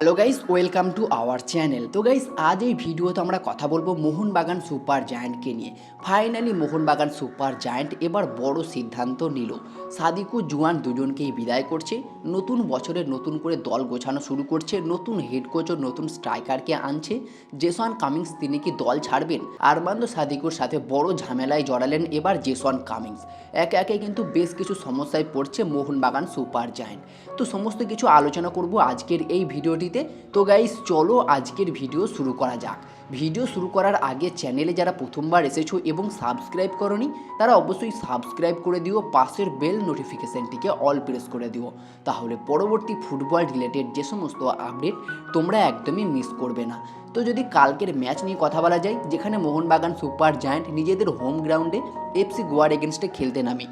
Hello guys welcome to our channel তো guys আজ এই ভিডিওতে আমরা কথা বলব মোহনবাগান সুপার জায়ান্টকে নিয়ে। ফাইনালি মোহনবাগান সুপার জায়ান্ট এবার বড় সিদ্ধান্ত নিল। সাদিকু, জুয়ান দুজনকেই বিদায় করছে। নতুন বছরে নতুন করে দল গোছানো শুরু করছে। নতুন হেড কোচ ও নতুন স্ট্রাইকারকে আনছে। জেসন কামিংস, তিনি কি দল ছাড়বেন? আরমান্দ সাদিকুর সাথে বড় ঝামেলায় জড়ালেন এবার জেসন কামিংস। একে একে কিন্তু বেশ কিছু সমস্যায় পড়ছে মোহনবাগান সুপার জায়ান্ট। তো সমস্ত কিছু আলোচনা করব আজকের এই ভিডিওটিতে তো গাইস চলো আজকের ভিডিও শুরু করা যাক। ভিডিও শুরু করার আগে চ্যানেলে যারা প্রথমবার এসেছ এবং সাবস্ক্রাইব করনি, তারা অবশ্যই সাবস্ক্রাইব করে দিও, পাশের বেল নোটিফিকেশানটিকে অল প্রেস করে দিও। তাহলে পরবর্তী ফুটবল রিলেটেড যে সমস্ত আপডেট তোমরা একদমই মিস করবে না। তো যদি কালকের ম্যাচ নিয়ে কথা বলা যায়, যেখানে মোহনবাগান সুপার জায়ান্ট নিজেদের হোম গ্রাউন্ডে এফসি গোয়ার এগেনস্টে খেলতে নামে।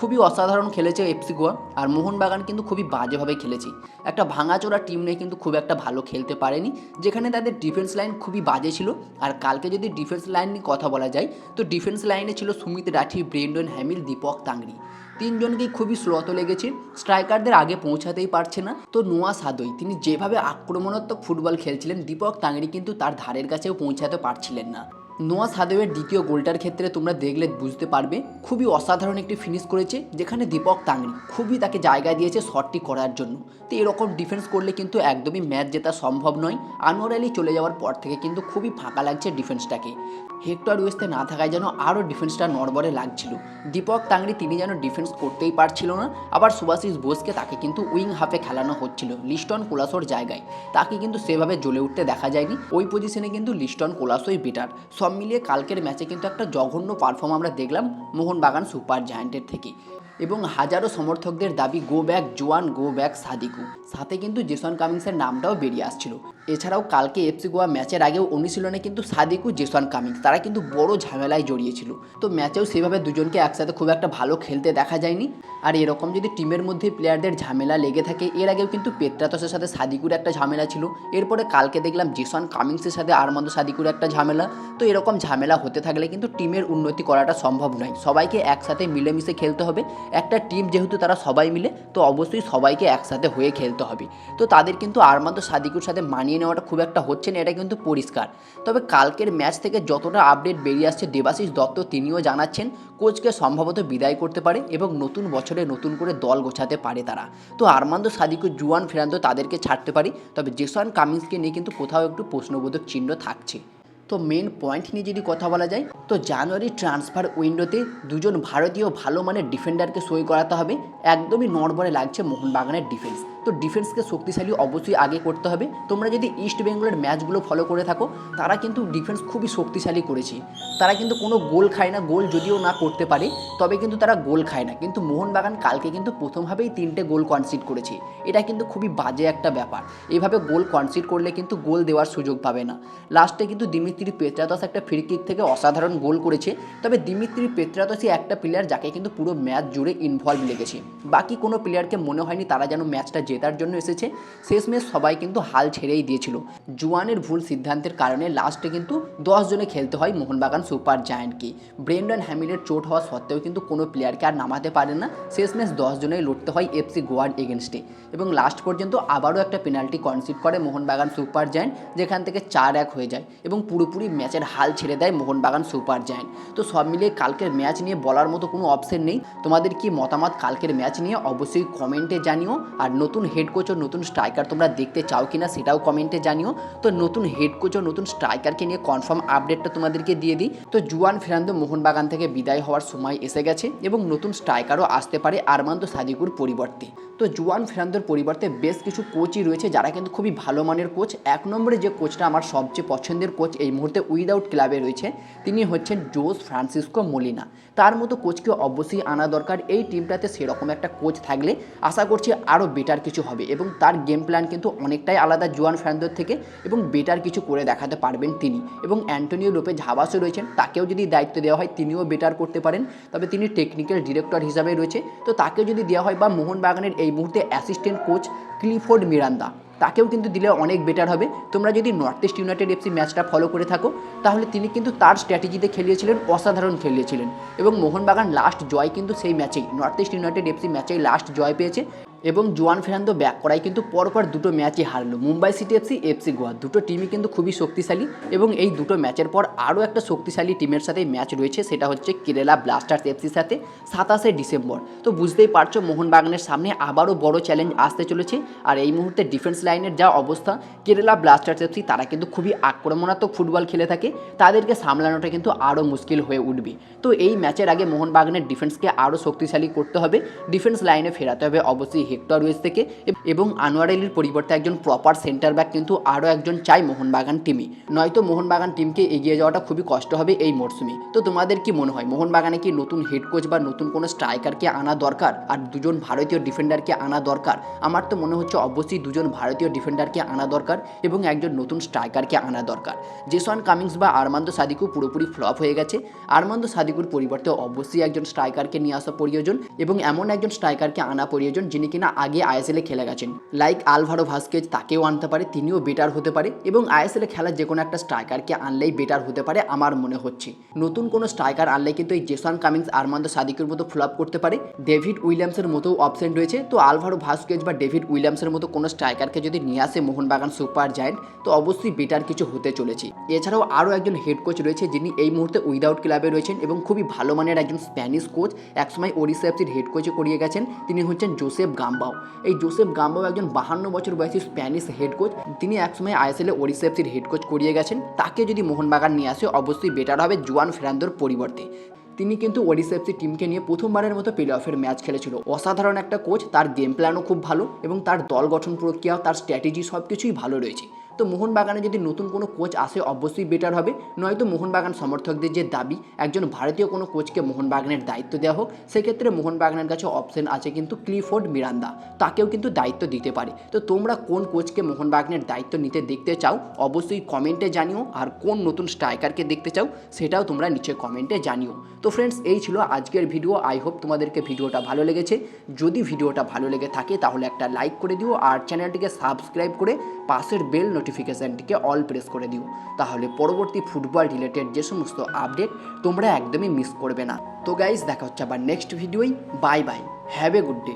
খুবই অসাধারণ খেলেছে এফসি গোয়া, আর মোহনবাগান কিন্তু খুবই বাজেভাবে খেলেছে। একটা ভাঙাচোরা টিম নিয়ে কিন্তু খুব একটা ভালো খেলতে পারেনি, যেখানে তাদের ডিফেন্স লাইন খুবই বাজে ছিল। আর কালকে যদি ডিফেন্স লাইন নিয়ে কথা বলা যায়, তো ডিফেন্স লাইনে ছিল সুমিত রাঠি, ব্রেন্ডন হ্যামিল, দীপক তাংরি তিনজনকেই খুবই স্লোত লেগেছে স্ট্রাইকারদের আগে পৌঁছাতেই পারছে না। তো নোয়া সাদই, তিনি যেভাবে আক্রমণাত্মক ফুটবল খেলছিলেন, দীপক তাংরি কিন্তু তার ধারের কাছেও পৌঁছাতে পারছিলেন না। নোয়া সাদেবের দ্বিতীয় গোলটার ক্ষেত্রে তোমরা দেখলে বুঝতে পারবে, খুবই অসাধারণ একটি ফিনিশ করেছে, যেখানে দীপক তাংরি খুবই তাকে জায়গা দিয়েছে শটটি করার জন্য। তো এরকম ডিফেন্স করলে কিন্তু একদমই ম্যাচ জেতা সম্ভব নয়। আনোয়ার আলী চলে যাওয়ার পর থেকে কিন্তু খুবই ফাঁকা লাগছে ডিফেন্সটাকে হেক্টর ওয়েস্তে না থাকায় যেন আরও ডিফেন্সটা নড়বড়ে লাগছিল। দীপক তাংরি তিনি যেন ডিফেন্স করতেই পারছিল না, আবার সুভাশিস বোসকে তাকে কিন্তু উইং হাফে খেলানো হচ্ছিল লিস্টন কোলাসোর জায়গায়। তাকে কিন্তু সেভাবে জ্বলে উঠতে দেখা যায়নি, ওই পজিশনে কিন্তু লিস্টন কোলাসোই বেটার মিলিয়ে কালকের ম্যাচে কিন্তু একটা জঘন্য পারফর্ম আমরা দেখলাম মোহনবাগান সুপার জায়ান্টের থেকে। এবং হাজারো সমর্থকদের দাবি গো ব্যাক জোয়ান গো ব্যাক সাদিকু। সাথে কিন্তু জেসন কামিংসের নামটাও বেরিয়ে আসছিল। এছাড়াও কালকে এফসি গোয়া ম্যাচের আগেও অনুশীলনে কিন্তু সাদিকু, জেসন কামিংস, তারা কিন্তু বড় ঝামেলায় জড়িয়েছিল। তো ম্যাচেও সেভাবে দুজনকে একসাথে খুব একটা ভালো খেলতে দেখা যায়নি। আর এরকম যদি টিমের মধ্যে প্লেয়ারদের ঝামেলা লেগে থাকে, এর আগেও কিন্তু পেত্রাতসের সাথে সাদিকুর একটা ঝামেলা ছিল। এরপরে কালকে দেখলাম জেসন কামিংসের সাথে আরমন্দ সাদিকুর একটা ঝামেলা। তো এরকম ঝামেলা হতে থাকলে কিন্তু টিমের উন্নতি করাটা সম্ভব নয়। সবাইকে একসাথে মিলেমিশে খেলতে হবে। একটা টিম যেহেতু তারা সবাই মিলে, তো অবশ্যই সবাইকে একসাথে হয়ে খেলতে হবে। তো তাদের কিন্তু আরমান্দ সাদিকুর সাথে মানিয়ে নেওয়াটা খুব একটা হচ্ছে না, এটা কিন্তু পরিষ্কার। তবে কালকের ম্যাচ থেকে যতটা আপডেট বেরিয়ে আসছে দেবাশিস দত্ত, তিনিও জানাচ্ছেন কোচকে সম্ভবত বিদায় করতে পারে এবং নতুন বছরে নতুন করে দল গোছাতে পারে তারা। তো আরমান্দ সাদিকু, জুয়ান ফেরান্দো তাদেরকে ছাড়তে পারি, তবে জেসন কামিন্সকে নিয়ে কিন্তু কোথাও একটু প্রশ্নবোধক চিহ্ন থাকছে। তো মেন পয়েন্ট নিয়ে যদি কথা বলা যায়, তো জানুয়ারি ট্রান্সফার উইন্ডোতে দুজন ভারতীয় ভালো মানের ডিফেন্ডারকে সই করাতে হবে। একদমই নড়বড়ে লাগছে মোহনবাগানের ডিফেন্স তো ডিফেন্সকে শক্তিশালী অবশ্যই আগে করতে হবে। তোমরা যদি ইস্ট বেঙ্গলের ম্যাচগুলো ফলো করে থাকো, তারা কিন্তু ডিফেন্স খুবই শক্তিশালী করেছে। তারা কিন্তু কোনো গোল খায় না, গোল যদিও না করতে পারে, তবে কিন্তু তারা গোল খায় না। কিন্তু মোহনবাগান কালকে কিন্তু প্রথমভাবেই তিনটে গোল কনসিড করেছে। এটা কিন্তু খুবই বাজে একটা ব্যাপার। এইভাবে গোল কনসিড করলে কিন্তু গোল দেওয়ার সুযোগ পাবে না। লাস্টে কিন্তু দিমিত্রি পেত্রাতস একটা ফ্রি কিক থেকে অসাধারণ গোল করেছে। তবে দিমিত্রি পেত্রাতসই একটা প্লেয়ার যাকে কিন্তু পুরো ম্যাচ জুড়ে ইনভলভ লেগেছে। বাকি কোনো প্লেয়ারকে মনে হয়নি তারা যেন ম্যাচটা জেতার জন্য এসেছে। শেষমেশ সবাই কিন্তু হাল ছেড়েই দিয়েছিল। জুয়ানের ভুল সিদ্ধান্তের কারণে লাস্টে কিন্তু দশ জনে খেলতে হয় মোহনবাগান সুপার জায়ান্টকে। ব্রেন্ডন হ্যামিলের চোট হওয়া সত্ত্বেও কিন্তু কোনো প্লেয়ারকে আর নামাতে পারে না। শেষমেশ দশ জনেই লড়তে হয় এফসি গোয়ার এগেনস্টে এবং লাস্ট পর্যন্ত আবারও একটা পেনাল্টি কনসিড করে মোহনবাগান সুপার জায়ান্ট, যেখান থেকে চার এক হয়ে যায় এবং পুরোপুরি ম্যাচের হাল ছেড়ে দেয় মোহনবাগান সুপার জায়ান্ট। তো সব মিলিয়ে কালকের ম্যাচ নিয়ে বলার মতো কোনো অপশন নেই। তোমাদের কি মতামত কালকের ম্যাচ নিয়ে অবশ্যই কমেন্টে জানিও। আর নতুন হেড কোচ ও নতুন স্ট্রাইকার তোমরা দেখতে চাও কিনা সেটাও কমেন্টে জানিও। তো নতুন হেড কোচ ও নতুন স্ট্রাইকারকে নিয়ে কনফার্ম আপডেটটা তোমাদেরকে দিয়ে দিই। তো জুয়ান ফেরান্দো মোহনবাগান থেকে বিদায় হওয়ার সময় এসে গেছে এবং নতুন স্ট্রাইকারও আসতে পারে আরমান্দ সাদিকুর পরিবর্তে। তো জুয়ান ফেরান্দোর পরিবর্তে বেশ কিছু কোচই রয়েছে যারা কিন্তু খুবই ভালো মানের কোচ এক নম্বরে যে কোচটা আমার সবচেয়ে পছন্দের কোচ এই মুহূর্তে উইদাউট ক্লাবে রয়েছে, তিনি হচ্ছেন জোস ফ্রান্সিসকো মলিনা। তার মতো কোচকে অবশ্যই আনা দরকার। এই টিমটাতে সেরকম একটা কোচ থাকলে আশা করছি আরও বেটার কিছু হবে এবং তার গেম প্ল্যান কিন্তু অনেকটাই আলাদা জুয়ান ফ্রান্দোর থেকে এবং বেটার কিছু করে দেখাতে পারবেন তিনি। এবং অ্যান্টোনিও লোপে ঝাবাসও রয়েছেন, তাকেও যদি দায়িত্ব দেওয়া হয় তিনিও বেটার করতে পারেন। তবে তিনি টেকনিক্যাল ডিরেক্টর হিসাবে রয়েছে, তো তাকে যদি দেওয়া হয় বা মোহনবাগানের এই মুহূর্তে অ্যাসিস্ট্যান্ট কোচ ক্লিফোর্ড মিরান্দা। তাকেও কিন্তু দিলে অনেক বেটার হবে। তোমরা যদি নর্থ ইস্ট ইউনাইটেড এফসি ম্যাচটা ফলো করে থাকো, তাহলে তিনি কিন্তু তার স্ট্র্যাটেজিতে খেলিয়েছিলেন, অসাধারণ খেলিয়েছিলেন। এবং মোহনবাগান লাস্ট জয় কিন্তু সেই ম্যাচেই নর্থ ইস্ট ইউনাইটেড এফসি ম্যাচেই লাস্ট জয় পেয়েছে। এবং জোয়ান ফেরান্দো ব্যাক করায় কিন্তু পরপর দুটো ম্যাচই হারলো। Mumbai City FC FC Goa. দুটো টিমই কিন্তু খুবই শক্তিশালী এবং এই দুটো ম্যাচের পর আরও একটা শক্তিশালী টিমের সাথে ম্যাচ রয়েছে, সেটা হচ্ছে কেরালা ব্লাস্টার্স এফসির সাথে সাতাশে ডিসেম্বর। তো বুঝতেই পারছ, মোহনবাগানের সামনে আবারও বড় চ্যালেঞ্জ আসতে চলেছে আর এই মুহূর্তে ডিফেন্স লাইনের যা অবস্থা, কেরালা ব্লাস্টার্স এফসি তারা কিন্তু খুবই আক্রমণাত্মক ফুটবল খেলে থাকে, তাদেরকে সামলানোটা কিন্তু আরও মুশকিল হয়ে উঠবে। তো এই ম্যাচের আগে মোহনবাগানের ডিফেন্সকে আরও শক্তিশালী করতে হবে, ডিফেন্স লাইনে ফেরাতে হবে অবশ্যই হেক্টর রুইস থেকে এবং আনোয়ার আলীর পরিবর্তে একজন প্রপার সেন্টার ব্যাক কিন্তু আরও একজন চাই মোহনবাগান টিমই নয়তো মোহনবাগান টিমকে এগিয়ে যাওয়াটা খুবই কষ্ট হবে এই মরশুমে তো তোমাদের কি মনে হয়, মোহনবাগানে কি নতুন হেড কোচ বা নতুন কোনো স্ট্রাইকারকে আনা দরকার আর দুজন ভারতীয় ডিফেন্ডারকে আনা দরকার? আমার তো মনে হচ্ছে অবশ্যই দুজন ভারতীয় ডিফেন্ডারকে আনা দরকার এবং একজন নতুন স্ট্রাইকারকে আনা দরকার। জেসন কামিংস বা আরমান্দো সাদিকু পুরোপুরি ফ্লপ হয়ে গেছে। আরমান্দো সাদিকুর পরিবর্তে অবশ্যই একজন স্ট্রাইকারকে নিয়ে আসা প্রয়োজন এবং এমন একজন স্ট্রাইকারকে আনা প্রয়োজন যিনি কিনা আগে আইএসএলে খেলে গেছেন। লাইক আলভারো ভাস্কেজ, তাকেও আনতে পারে, তিনিও বেটার হতে পারে এবং আইএসএলে খেলার যে কোনো একটা স্ট্রাইকারকে আনলেই বেটার হতে পারে আমার মনে হচ্ছে। নতুন কোনো স্ট্রাইকার আনলে কিন্তু এই জেসন কামিংস, আরমান্দো সাদিকের মতো ফ্লপ করতে পারে। ডেভিড উইলিয়ামসের মতো অপশন রয়েছে। তো আলভারো ভাস্কেজ বা ডেভিড উইলিয়ামসের মতো কোনো স্ট্রাইকারকে যদি নিয়ে আসে মোহনবাগান সুপার জায়েন্ট, তো অবশ্যই বেটার কিছু হতে চলেছে। এছাড়াও আরও একজন হেড কোচ রয়েছে যিনি এই মুহূর্তে উইদাউট ক্লাবে রয়েছেন এবং খুবই ভালো মানের একজন স্প্যানিশ কোচ একসময় ওড়িশা এফসির হেড কোচে করিয়ে গেছেন। তিনি হচ্ছেন জোসেফ গাম্বাও। এই জোসেফ গাম্বাও একজন বাহান্ন বছর বয়সী স্প্যানিশ হেড কোচ। তিনি একসময় আইএসএলে ওড়িশা এফসির হেড কোচ করিয়ে গেছেন। তাকে যদি মোহনবাগান নিয়ে আসে, অবশ্যই বেটার হবে জুয়ান ফেরান্দোর পরিবর্তে। তিনি কিন্তু ওড়িশা এফসি টিমকে নিয়ে প্রথমবারের মতো প্লে অফের ম্যাচ খেলেছিল। অসাধারণ একটা কোচ, তার গেম প্ল্যানও খুব ভালো এবং তার দল গঠন প্রক্রিয়া, তার স্ট্র্যাটেজি সব কিছুই ভালো রয়েছে। তো মোহনবাগানে যদি নতুন কোনো কোচ আসে, অবশ্যই বেটার হবে। নয়তো মোহনবাগান সমর্থকদের যে দাবি, একজন ভারতীয় কোনো কোচকে মোহনবাগানের দায়িত্ব দেওয়া হোক, সেক্ষেত্রে মোহনবাগানের কাছে অপশন আছে কিন্তু ক্লিফোর্ড মিরান্দা তাকেও কিন্তু দায়িত্ব দিতে পারে। তো তোমরা কোন কোচকে মোহনবাগানের দায়িত্ব নিতে দেখতে চাও, অবশ্যই কমেন্টে জানিও। আর কোন নতুন স্ট্রাইকারকে দেখতে চাও, সেটাও তোমরা নিচে কমেন্টে জানিও। তো ফ্রেন্ডস এই ছিল আজকের ভিডিও আই হোপ তোমাদেরকে ভিডিওটা ভালো লেগেছে। যদি ভিডিওটা ভালো লেগে থাকে, তাহলে একটা লাইক করে দিও। আর চ্যানেলটিকে সাবস্ক্রাইব করে পাশের বেল নোটিফিকেশানটিকে অল প্রেস করে দিও। তাহলে পরবর্তী ফুটবল রিলেটেড যে সমস্ত আপডেট তোমরা একদমই মিস করবে না। তো গাইজ দেখা হচ্ছে আবার নেক্সট ভিডিওই bye bye have a good day